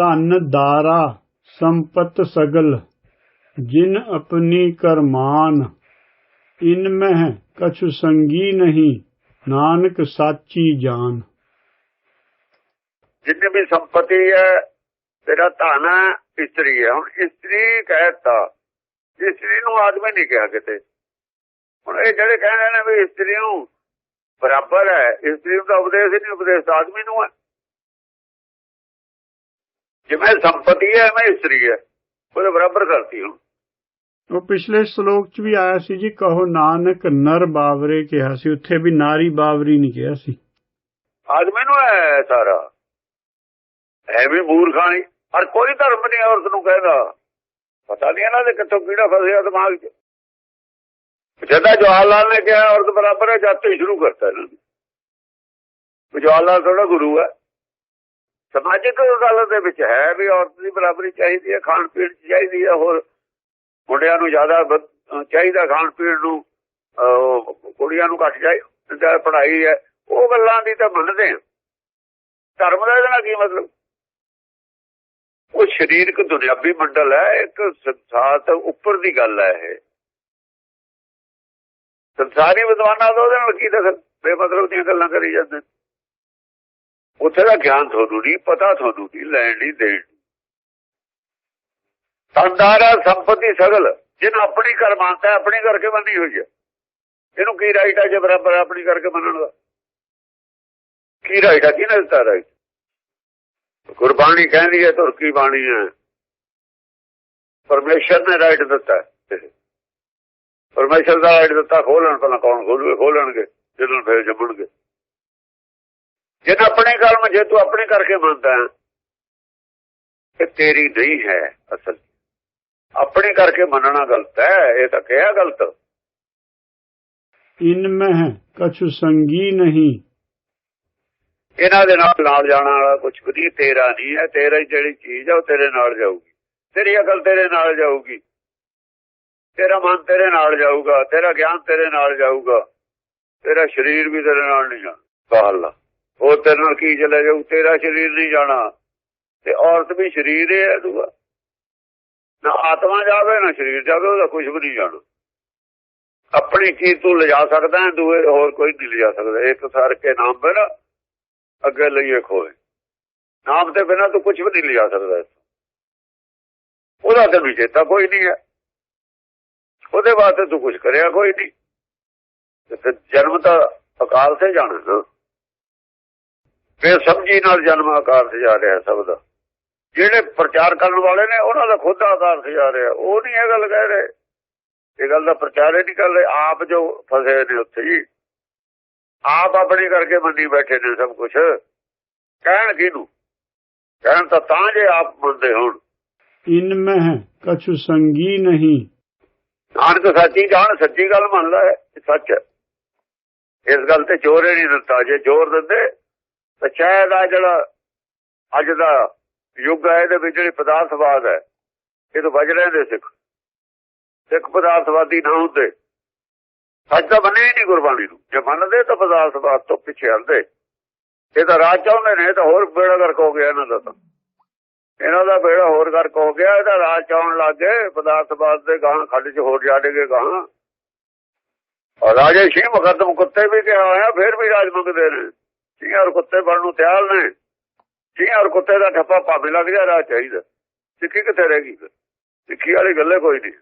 ਧਨ ਦਾਰਾ ਸੰਪਤ ਸਗਲ, ਜਿਨ ਆਪਣੀ ਕਰਮਾਨ। ਇਨ ਮਹਿ ਕਛੁ ਸੰਗੀ ਨਹੀਂ, ਨਾਨਕ ਸਾਚੀ ਜਾਨ। ਜਿੰਨੀ ਵੀ ਸੰਪਤੀ ਹੈ, ਤੇਰਾ ਧਨ ਹੈ, ਇਸਤਰੀ ਹੈ। ਹੁਣ ਇਸਤਰੀ ਕਹਿਤਾ, ਇਸਤਰੀ ਨੂੰ ਆਦਮੀ ਨਹੀਂ ਕਿਹਾ ਕਿਤੇ। ਹੁਣ ਇਹ ਜਿਹੜੇ ਕਹਿ ਰਹੇ ਨੇ ਵੀ ਇਸਤਰੀ ਨੂੰ ਬਰਾਬਰ ਹੈ, ਇਸਤਰੀ ਨੂੰ ਉਪਦੇਸ਼ ਹੀ ਨਹੀਂ, ਉਪਦੇਸ਼ ਆਦਮੀ ਨੂੰ ਹੈ। ਜਿਵੇਂ ਸੰਪਤੀ ਹੈ ਮੈਂ ਇਸਤਰੀ ਹੈ। ਉਹਦੇ ਬਰਾਬਰ ਕਰਤੀ ਹੁਣ। ਉਹ ਪਿਛਲੇ ਸ਼ਲੋਕ 'ਚ ਵੀ ਆਇਆ ਸੀ ਜੀ ਕਹੋ ਨਾਨਕ ਨਰ ਬਾਵਰੇ ਕਿਹਾ ਸੀ। ਉੱਥੇ ਵੀ ਨਾਰੀ ਬਾਵਰੀ ਨਹੀਂ ਕਿਹਾ ਸੀ। ਆਦਮੀ ਨੂੰ ਹੈ ਸਾਰਾ। ਐਵੇਂ ਮੂਰਖਾਣੀ ਹਰ ਕੋਈ ਧਰਮ ਨਹੀਂ ਔਰਤ ਨੂੰ ਕਹਿੰਦਾ। ਪਤਾ ਨਹੀਂ ਇਹਨਾਂ ਦੇ ਕਿੱਥੋਂ ਕੀੜਾ ਫਸਿਆ ਦਿਮਾਗ 'ਚ। ਜਦਾ ਜਵਾਹਰ ਲਾਲ ਨੇ ਕਿਹਾ ਔਰਤ ਬਰਾਬਰ ਹੈ ਜਦ ਤੋਂ ਹੀ ਸ਼ੁਰੂ ਕਰਤਾ ਇਹਨਾਂ ਨੇ। ਜਵਾਹਰ ਲਾਲ ਥੋੜਾ ਗੁਰੂ ਹੈ। ਸਮਾਜਿਕ ਗੱਲ ਦੇ ਵਿੱਚ ਹੈ ਵੀ ਔਰਤ ਦੀ ਬਰਾਬਰੀ ਚਾਹੀਦੀ ਹੈ, ਖਾਣ ਪੀਣ 'ਚ ਚਾਹੀਦੀ ਹੈ, ਹੋਰ ਮੁੰਡਿਆਂ ਨੂੰ ਜ਼ਿਆਦਾ ਚਾਹੀਦਾ ਖਾਣ ਪੀਣ ਨੂੰ ਕੁੜੀਆਂ ਨੂੰ ਘੱਟ ਚਾਹੀਦਾ ਪੜ੍ਹਾਈ ਹੈ, ਉਹ ਗੱਲਾਂ ਦੀ ਤਾਂ ਮੰਨਦੇ ਆ ਧਰਮ ਦਾ ਇਹਦੇ ਨਾਲ ਕੀ ਮਤਲਬ? ਉਹ ਸਰੀਰਕ ਦੁਨਿਆਵੀ ਮੰਡਲ ਹੈ, ਇੱਕ ਸੰਸਾਰ ਤੋਂ ਉੱਪਰ ਦੀ ਗੱਲ ਹੈ ਇਹ। ਸੰਸਾਰੀ ਵਿਦਵਾਨਾਂ ਦਾ ਉਹਦੇ ਨਾਲ ਕੀ ਦਖਲ? ਬੇਮਤਲਬ ਦੀਆਂ ਗੱਲਾਂ ਕਰੀ ਜਾਂਦੇ ਉੱਥੇ ਦਾ ਗਿਆਨ ਤੁਹਾਨੂੰ ਨਹੀਂ, ਪਤਾ ਤੁਹਾਨੂੰ ਨਹੀਂ, ਲੈਣ ਨਹੀਂ, ਦੇਣ ਤੰਦਾਰਾ ਸੰਪਤੀ ਸਗਲ, ਜਿਹਨ ਆਪਣੀ ਕਰਮਾਂਤਾ ਆਪਣੀ ਕਰਕੇ ਬੰਦੀ ਹੋਈ ਹੈ। ਇਹਨੂੰ ਕੀ ਰਾਈਟ ਹੈ ਜੇ ਬਰਾਬਰ ਆਪਣੀ ਕਰਕੇ ਮੰਨਣ ਦਾ? ਕੀ ਰਾਈਟ ਹੈ ਕਿਹਨੇ ਦਿੱਤਾ ਰਾਈਟ ਗੁਰਬਾਣੀ ਕਹਿੰਦੀ ਹੈ ਤੁਰਕੀ ਬਾਣੀ ਹੈ? ਪਰਮੇਸ਼ਰ ਨੇ ਰਾਈਟ ਦਿੱਤਾ ਹੈ। ਪਰਮੇਸ਼ਰ ਦਾ ਰਾਈਟ ਦਿੱਤਾ, ਖੋਲਣ ਪਹਿਲਾਂ ਕੌਣ ਖੋਲੂਗੇ? ਖੋਲਣਗੇ, ਜਦੋਂ ਫੇਰ ਜੰਮਣਗੇ। ਜਿਹਨ ਆਪਣੇ ਕਰਮ ਜੇ ਤੂੰ ਆਪਣੇ ਕਰਕੇ ਮੰਨਦਾ ਹੈ ਇਹ ਤੇਰੀ ਨਹੀਂ ਹੈ ਅਸਲ। ਆਪਣੇ ਕਰਕੇ ਮੰਨਣਾ ਗਲਤ ਹੈ ਇਹ ਤਾਂ ਕਿਹਾ ਗਲਤ। ਇਨ ਮਹਿ ਕਛੁ ਸੰਗੀ ਨਹੀਂ। ਇਹਨਾਂ ਦੇ ਨਾਲ ਨਾਲ ਜਾਣਾ ਵਾਲਾ ਕੁਝ ਵੀ ਤੇਰਾ ਨਹੀਂ ਹੈ ਤੇਰਾ ਜਿਹੜੀ ਚੀਜ਼ ਹੈ ਉਹ ਤੇਰੇ ਨਾਲ ਜਾਊਗੀ। ਤੇਰੀ ਅਕਲ ਤੇਰੇ ਨਾਲ ਜਾਊਗੀ। ਤੇਰਾ ਮਨ ਤੇਰੇ ਨਾਲ ਜਾਊਗਾ ਤੇਰਾ ਗਿਆਨ ਤੇਰੇ ਨਾਲ ਜਾਊਗਾ। ਤੇਰਾ ਸਰੀਰ ਵੀ ਤੇਰੇ ਨਾਲ ਨਹੀਂ ਜਾਣਾ ਬਾਹਰਲਾ। ਉਹ ਤੇਰੇ ਨਾਲ ਕੀ ਚਲੇ ਜਾਊ ਤੇਰਾ ਸਰੀਰ ਨਹੀਂ ਜਾਣਾ, ਤੇ ਔਰਤ ਵੀ ਸਰੀਰ ਹੀ ਹੈ ਦੂਆ। ਨਾ ਆਤਮਾ ਜਾਵੇ, ਨਾ ਸਰੀਰ ਜਾਵੇ, ਉਹਦਾ ਕੁਝ ਵੀ ਨਹੀਂ ਜਾਣਾ। ਆਪਣੀ ਚੀਜ਼ ਤੂੰ ਲਿਜਾ ਸਕਦਾ ਹੈ, ਦੂਏ ਹੋਰ ਕੋਈ ਨਹੀਂ ਲਿਜਾ ਸਕਦਾ। ਇੱਕ ਸਰ ਕੇ ਨਾਮ ਬਿਨਾ ਅੱਗੇ ਲਈਏ ਖੋਏ। ਨਾਮ ਤੇ ਬਿਨਾ ਤੂੰ ਕੁਝ ਵੀ ਨਹੀਂ ਲਿਜਾ ਸਕਦਾ। ਇੱਥੋਂ। ਉਹਦਾ ਤੈਨੂੰ ਚੇਤਾ ਕੋਈ ਨਹੀਂ ਹੈ। ਉਹਦੇ ਵਾਸਤੇ ਤੂੰ ਕੁਝ ਕਰਿਆ ਕੋਈ ਨਹੀਂ। ਜਨਮ ਤਾਂ ਅਕਾਲ ਤੇ ਜਾਣਾ ਨਾ ਫਿਰ ਸਮਝੀ ਨਾਲ ਜਨਮ ਅਕਾਲ ਸੇ ਜਾ ਰਿਹਾ ਸਭ ਦਾ। ਜਿਹੜੇ ਪ੍ਰਚਾਰ ਕਰਨ ਵਾਲੇ ਨੇ ਉਹਨਾਂ ਦਾ ਖੁਦ ਆਕਾਰ ਸੇ ਜਾ ਰਿਹਾ। ਉਹ ਨਹੀਂ ਇਹ ਗੱਲ ਕਹਿ ਰਹੇ। ਇਹ ਗੱਲ ਦਾ ਪ੍ਰਚਾਰ ਹੀ ਨਹੀਂ ਕਰ ਰਹੇ। ਆਪ ਜੋ ਫਸੇ ਨੇ ਉੱਥੇ ਜੀ। ਆਪ ਆਪਣੀ ਕਰਕੇ ਮੰਨੀ ਬੈਠੇ ਨੇ ਸਭ ਕੁਝ ਕਹਿਣ ਕਿਹਨੂੰ? ਕਹਿਣ ਤਾਂ ਤਾਂ ਜੇ ਆਪ ਮੰਨਦੇ ਹੋਣ। ਇਨ ਮਹਿ ਕਛੁ ਸੰਗੀ ਨਹੀਂ। ਨਾਨਕ ਸੱਚੀ ਜਾਣ ਸੱਚੀ ਗੱਲ ਮੰਨਦਾ ਹੈ ਸੱਚ ਹੈ। ਇਸ ਗੱਲ ਤੇ ਜ਼ੋਰ ਹੀ ਨਹੀਂ ਦਿੱਤਾ। ਜੇ ਜ਼ੋਰ ਦਿੰਦੇ ਤਾਂ ਸ਼ਾਇਦ ਜਿਹੜਾ ਅੱਜ ਦਾ ਯੁੱਗ ਹੈ, ਇਹਦੇ ਵਿੱਚ ਜਿਹੜੀ ਪਦਾਰਥਵਾਦ ਹੈ, ਇਹ ਤੋਂ ਬਚ ਰਹੇ ਨੇ ਸਿੱਖ। ਸਿੱਖ ਪਦਾਰਥਵਾਦੀ ਨਾ ਹੁੰਦੇ। ਸੱਚ ਤਾਂ ਮੰਨੇ ਹੀ ਨਹੀਂ ਗੁਰਬਾਣੀ ਨੂੰ। ਜੇ ਮੰਨਦੇ ਤਾਂ ਪਦਾਰਥਵਾਦ ਤੋਂ ਪਿੱਛੇ ਹਟਦੇ। ਇਹ ਤਾਂ ਰਾਜ ਚਾਹੁੰਦੇ ਨੇ ਤਾਂ ਹੋਰ ਬੇੜਾ ਗਰਕ ਹੋ ਗਿਆ ਇਹਨਾਂ ਦਾ ਤਾਂ। ਇਹਨਾਂ ਦਾ ਬੇੜਾ ਹੋਰ ਗਰਕ ਹੋ ਗਿਆ ਇਹਦਾ ਰਾਜ ਚਾਉਣ ਲੱਗ ਗਏ। ਪਦਾਰਥਵਾਦ ਦੇ ਗਾਂ ਖੱਡ 'ਚ ਹੋਰ ਜਾੜੇਗੇ ਗਾਂ ਔਰ ਰਾਜੇ ਸਿੰਘ ਮੁਕੱਦਮ ਕੁੱਤੇ ਵੀ ਕਿਹਾ ਹੋਇਆ, ਫਿਰ ਵੀ ਰਾਜ ਮੰਗਦੇ ਨੇ। ਸਿੰਘ ਔਰ ਕੁੱਤੇ ਬਣਨ ਨੂੰ ਤਿਆਰ ਨੇ। ਸਿੰਘ ਔਰ ਕੁੱਤੇ ਦਾ ਠੱਪਾ ਭਾਵੇਂ ਲੱਗ ਜਾ ਰਾਜ ਚਾਹੀਦਾ। ਸਿੱਖੀ ਕਿੱਥੇ ਰਹਿ ਗਈ? ਸਿੱਖੀ ਵਾਲੀ ਗੱਲੇ ਕੋਈ ਨਹੀਂ।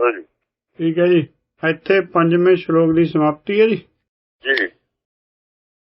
ਹਾਂਜੀ। ਠੀਕ ਹੈ ਜੀ। ਇੱਥੇ ਪੰਜਵੇਂ ਸ਼ਲੋਕ ਦੀ ਸਮਾਪਤੀ ਹੈ ਜੀ।